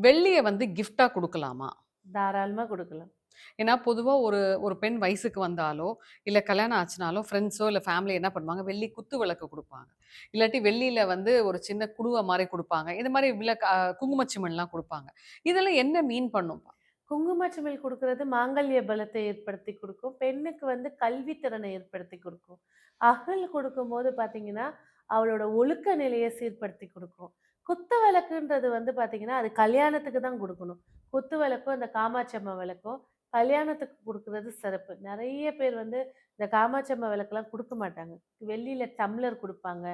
வெள்ளிய வந்து கிஃப்ட்டா குடுக்கலாமா? தாராளமா குடுக்கலாம். ஏன்னா, பொதுவா ஒரு ஒரு பெண் வயசுக்கு வந்தாலோ, இல்ல கல்யாணம் ஆச்சுனாலோ, ஃப்ரெண்ட்ஸோ இல்ல ஃபேமிலி என்ன பண்ணுவாங்க, வெள்ளி குத்து விளக்கு குடுப்பாங்க. இல்லாட்டி வெள்ளியில வந்து ஒரு சின்ன குடுவ மாரி குடுப்பாங்க. இந்த மாரி விளக்கு அ குங்குமச்சிமிழ்லாம் குடுப்பாங்க. இதெல்லாம் என்ன மீன் பண்ணும்பா? குங்குமச்சிமிழ் குடுக்குறது மாங்கல்ய பலத்தை ஏற்படுத்தி குடுக்கும். பெண்ணுக்கு வந்து கல்வி திறனை ஏற்படுத்தி குடுக்கும். அகல் குடுக்கும்போது பார்த்தீங்கன்னா, அவளோட ஒழுக்க நிலைய சீர்படுத்தி குடுக்கும். குத்து விளக்குன்றது வந்து பார்த்தீங்கன்னா, அது கல்யாணத்துக்கு தான் கொடுக்கணும் குத்து விளக்கும், இந்த காமாட்சி அம்மா விளக்கும் கல்யாணத்துக்கு கொடுக்கறது சிறப்பு. நிறைய பேர் வந்து இந்த காமாட்சி அம்மா விளக்குலாம் மாட்டாங்க. வெள்ளியில டம்ளர் கொடுப்பாங்க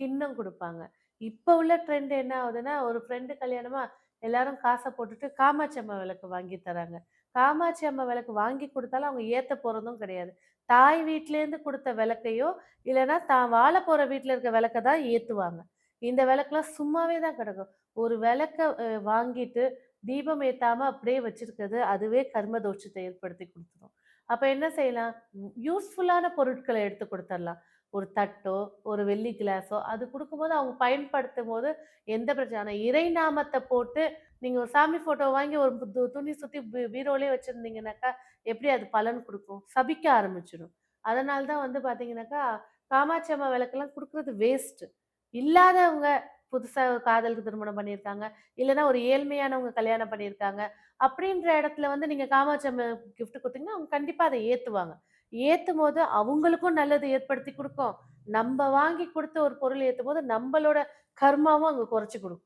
கிண்ணம் கொடுப்பாங்க இப்போ உள்ள ட்ரெண்ட் என்ன ஆகுதுன்னா, ஒரு ஃப்ரெண்டு கல்யாணமா எல்லாரும் காசை போட்டுட்டு காமாட்சி அம்மா விளக்கு வாங்கி தராங்க. காமாட்சி அம்மா விளக்கு வாங்கி கொடுத்தாலும் அவங்க ஏற்ற போகிறதும் கிடையாது. தாய் வீட்டிலேருந்து கொடுத்த விளக்கையோ, இல்லைன்னா தான் வாழ போகிற வீட்டில் இருக்க விளக்க தான் ஏற்றுவாங்க இந்த விளக்குலாம் சும்மாவே தான் கிடக்கும். ஒரு விளக்க வாங்கிட்டு தீபம் ஏத்தாம அப்படியே வச்சிருக்கிறது, அதுவே கர்ம தோஷத்தை ஏற்படுத்தி கொடுத்துரும் அப்ப என்ன செய்யலாம்? யூஸ்ஃபுல்லான பொருட்களை எடுத்து கொடுத்துடலாம் ஒரு தட்டோ, ஒரு வெள்ளி கிளாஸோ அது கொடுக்கும்போது அவங்க பயன்படுத்தும் போது எந்த பிரச்சனை இறை நாமத்தை போட்டு நீங்கள் ஒரு சாமி ஃபோட்டோ வாங்கி ஒரு து துணி சுற்றி பீரோலே வச்சுருந்தீங்கனாக்கா எப்படி அது பலன் கொடுக்கும் சபிக்க ஆரம்பிச்சிடும் அதனால தான் வந்து பார்த்தீங்கன்னாக்கா, காமாட்சி அம்மா விளக்கெல்லாம் கொடுக்குறது வேஸ்ட்டு. இல்லாதவங்க புதுசாக காதலுக்கு திருமணம் பண்ணியிருக்காங்க. இல்லைன்னா ஒரு ஏழ்மையானவங்க கல்யாணம் பண்ணியிருக்காங்க. அப்படின்ற இடத்துல வந்து நீங்கள் காமாட்சி கிஃப்ட் கொடுத்தீங்கன்னா அவங்க கண்டிப்பாக அதை ஏற்றுவாங்க ஏற்றும் போது அவங்களுக்கும் நல்லது ஏற்படுத்தி கொடுக்கும் நம்ம வாங்கி கொடுத்த ஒரு பொருள் ஏத்தும்போது, நம்மளோட கர்மாவும் அங்கே குறைச்சி கொடுக்கும்